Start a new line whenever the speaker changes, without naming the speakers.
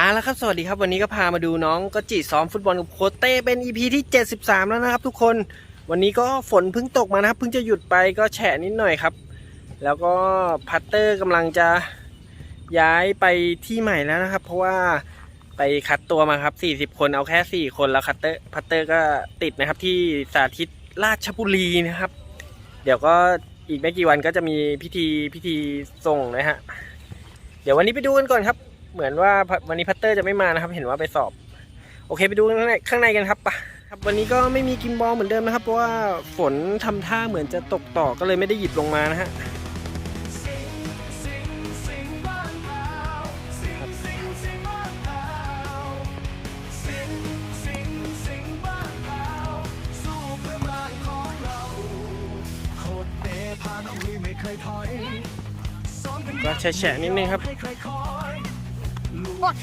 อ่าแล้วครับสวัสดีครับวันนี้ก็พามาดูน้องก็จีซ้อมฟุตบอลกับโคเต้เป็น EP ที่ 73 แล้วนะครับทุกคนวันนี้ก็ฝนเพิ่งตกมานะครับเพิ่งจะหยุดไปก็แฉะนิดหน่อยครับ แล้วก็พัตเตอร์กำลังจะย้ายไปที่ใหม่แล้วนะครับ เพราะว่าไปคัดตัวมาครับ 40 คนเอาแค่ 4 คนแล้วคัตเตอร์พัตเตอร์ก็ติดนะครับที่สาธิตราชบุรีนะครับ เดี๋ยวก็อีกไม่กี่วันก็จะมีพิธีพิธีส่งนะฮะเดี๋ยววันนี้ไปดูกันก่อนครับ เหมือนว่าวันนี้พัตเตอร์จะไม่มานะครับ เห็นว่าไปสอบ โอเคไปดูข้างในข้างในกันครับปะครับวันนี้ก็ไม่มีกิมบอลเหมือนเดิมนะครับ เพราะว่าฝนทำท่าเหมือนจะตกต่อก็เลยไม่ได้หยิบลงมานะฮะก็แฉะนิดนึงครับ Fuck.